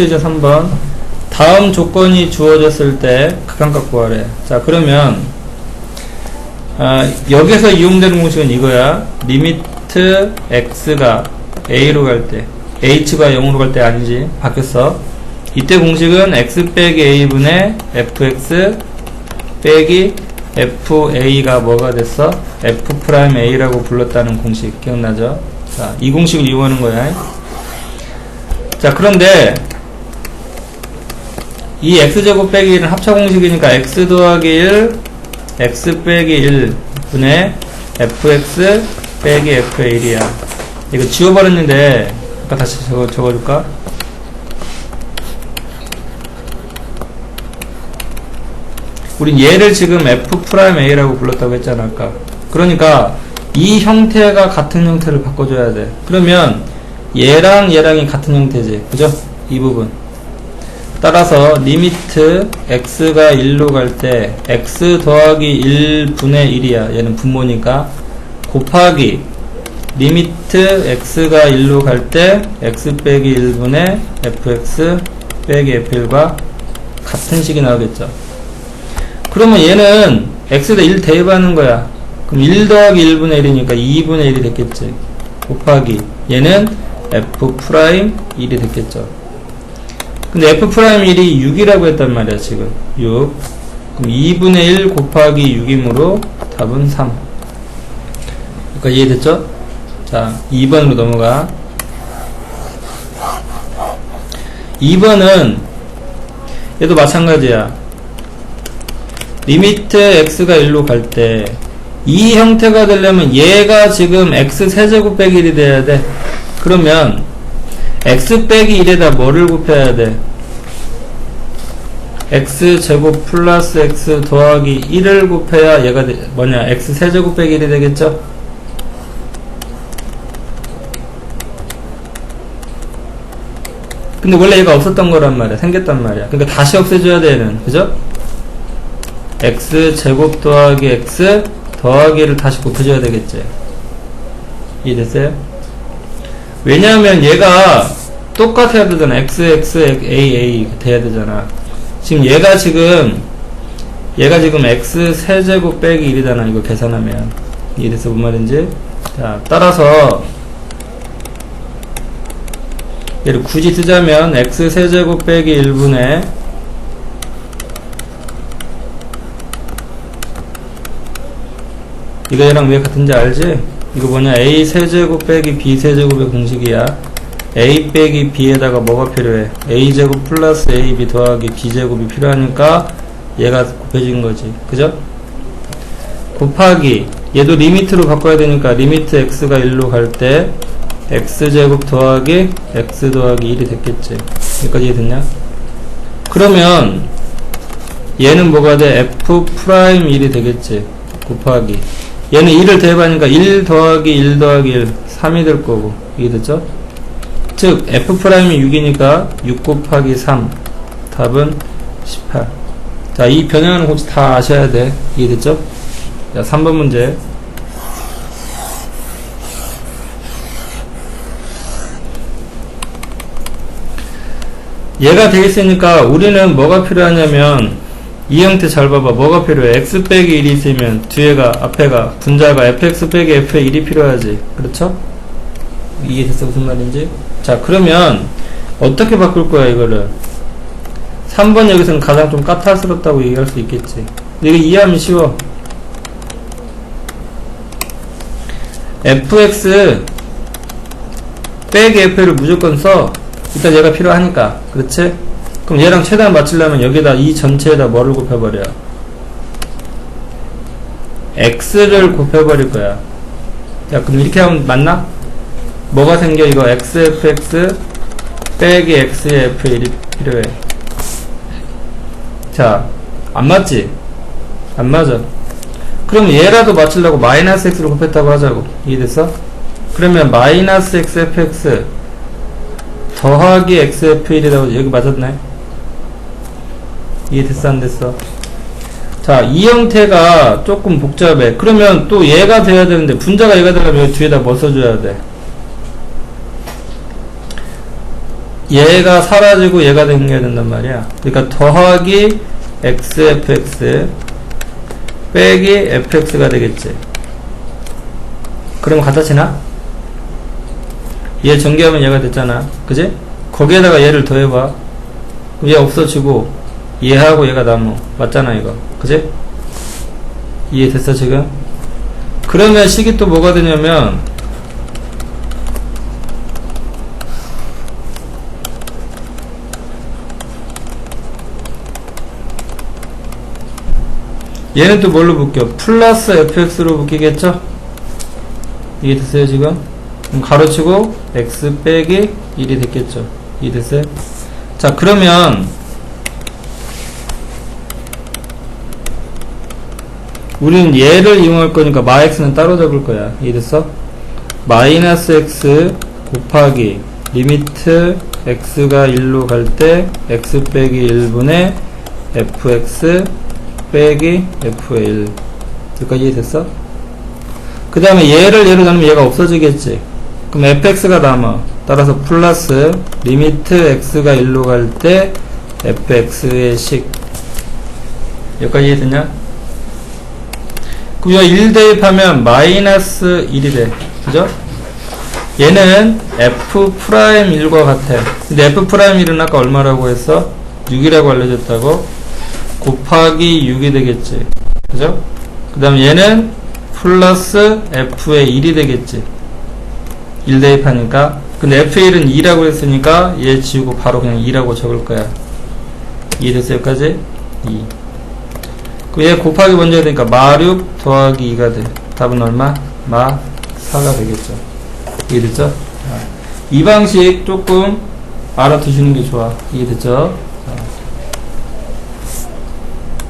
이제 3번 다음 조건이 주어졌을 때 극한값 구하래. 자 그러면 아, 여기서 이용되는 공식은 이거야. 리미트 x가 a로 갈 때 h가 0으로 갈 때 아니지. 바뀌었어. 이때 공식은 x 빼기 a분의 fx 빼기 fa가 뭐가 됐어? f 프라임 a라고 불렀다는 공식. 기억나죠? 자 이 공식을 이용하는 거야. 자 그런데 이 x제곱 빼기 1은 합차 공식이니까 x 더하기 1 x 빼기 1 분의 fx 빼기 f1이야. 이거 지워버렸는데 아까 다시 적어, 적어줄까? 우린 얘를 지금 f 프라임 a라고 불렀다고 했잖아 아까. 그러니까 이 형태가 같은 형태를 바꿔줘야 돼. 그러면 얘랑 얘랑이 같은 형태지. 그죠? 이 부분 따라서 리미트 x가 1로 갈 때 x 더하기 1분의 1이야. 얘는 분모니까. 곱하기 리미트 x가 1로 갈 때 x 빼기 1분의 fx 빼기 f1과 같은 식이 나오겠죠. 그러면 얘는 x에다 1 대입하는 거야. 그럼 1 더하기 1분의 1이니까 2분의 1이 됐겠지. 곱하기 얘는 f 프라임 1이 됐겠죠 근데 f 프라임 1이 6이라고 했단 말이야 지금. 6 그럼 2분의 1 곱하기 6이므로 답은 3 그러니까 이해됐죠? 자 2번으로 넘어가. 2번은 얘도 마찬가지야. 리미트 x가 1로 갈 때 이 형태가 되려면 얘가 지금 x 세제곱 빼기 1이 돼야 돼. 그러면 x 빼기 1에다 뭐를 곱해야 돼? x 제곱 플러스 x 더하기 1을 곱해야 얘가 되, 뭐냐 x 세제곱 빼기 1이 되겠죠? 근데 원래 얘가 없었던 거란 말이야 생겼단 말이야 그러니까 다시 없애줘야 돼 얘는 그죠? x 제곱 더하기 x 더하기를 다시 곱해줘야 되겠지 이해됐어요? 왜냐하면 얘가 똑같아야 되잖아. x, x, a, a 돼야 되잖아. 지금 얘가 지금 얘가 지금 x 세제곱 빼기 1이잖아. 이거 계산하면 이래서 뭔 말인지 자 따라서 얘를 굳이 쓰자면 x 세제곱 빼기 1분의 이거 얘랑 왜 같은지 알지? 이거 뭐냐 a 세제곱 빼기 b 세제곱의 공식이야 a 빼기 b에다가 뭐가 필요해 a 제곱 플러스 ab 더하기 b 제곱이 필요하니까 얘가 곱해진 거지 그죠? 곱하기 얘도 리미트로 바꿔야 되니까 리미트 x가 1로 갈 때 x 제곱 더하기 x 더하기 1이 됐겠지 여기까지 이해됐냐? 그러면 얘는 뭐가 돼? f 프라임 1이 되겠지 곱하기 얘는 1을 대입하니까 1 더하기 1 더하기 1 3이 될 거고 이해됐죠? 즉 f'이 6이니까 6 곱하기 3 답은 18 자, 이 변형하는 공식 다 아셔야 돼. 이해됐죠? 자, 3번 문제. 얘가 되겠으니까 우리는 뭐가 필요하냐면 이 형태 잘 봐봐. 뭐가 필요해? x 빼기 1이 있으면 뒤에가 앞에가 분자가 fx 빼기 f의 1이 필요하지. 그렇죠? 이게 됐어 무슨 말인지? 자 그러면 어떻게 바꿀 거야 이거를? 3번 여기서는 가장 좀 까탈스럽다고 얘기할 수 있겠지. 이거 이해하면 쉬워. fx 빼기 f를 무조건 써. 일단 얘가 필요하니까. 그렇지? 그럼 얘랑 최대한 맞추려면 여기다 이 전체에다 뭐를 곱해버려? x를 곱해버릴 거야. 야, 그럼 이렇게 하면 맞나? 뭐가 생겨? 이거 xfx 빼기 x의 f1이 필요해. 자, 안 맞지? 안 맞아. 그럼 얘라도 맞추려고 마이너스 x를 곱했다고 하자고. 이해됐어? 그러면 마이너스 xfx 더하기 xf1이라고 여기 맞았네? 이해됐어 안 됐어? 자, 이 형태가 조금 복잡해. 그러면 또 얘가 돼야 되는데 분자가 얘가 되려면 뒤에다 뭐 써줘야 돼? 얘가 사라지고 얘가 생겨야 된단 말이야. 그러니까 더하기 xfx 빼기 fx가 되겠지. 그러면 갖다 치나? 얘 전개하면 얘가 됐잖아. 그지? 거기에다가 얘를 더해봐. 그럼 얘 없어지고 얘하고 얘가 남어. 맞잖아 이거. 그지? 이해됐어 지금? 그러면 식이 또 뭐가 되냐면 얘는 또 뭘로 묶여? 플러스 fx로 묶이겠죠? 이해 됐어요 지금? 그럼 가로치고 x 빼기 1이 됐겠죠? 이해 됐어요? 자 그러면 우리는 얘를 이용할 거니까 마x는 따로 적을 거야 이해됐어? 마이너스 x 곱하기 리미트 x가 1로 갈 때 x 빼기 1분의 fx 빼기 1 여기까지 이해됐어? 그 다음에 얘를 얘로 나누면 얘가 없어지겠지 그럼 fx가 남아 따라서 플러스 리미트 x가 1로 갈 때 fx의 식 여기까지 이해됐냐? 그럼 이거 1 대입하면 마이너스 1이 돼 그죠? 얘는 f 프라임 1과 같아 근데 f 프라임 1은 아까 얼마라고 했어? 6이라고 알려줬다고? 곱하기 6이 되겠지. 그죠? 그 다음 얘는 플러스 f의 1이 되겠지. 1 대입하니까. 근데 f1은 2라고 했으니까 얘 지우고 바로 그냥 2라고 적을 거야. 이해됐어요? 여기까지? 2. 그얘 곱하기 먼저 해야 되니까 마6 더하기 2가 돼. 답은 얼마? 마 4가 되겠죠. 이해됐죠? 이 방식 조금 알아두시는 게 좋아. 이해됐죠?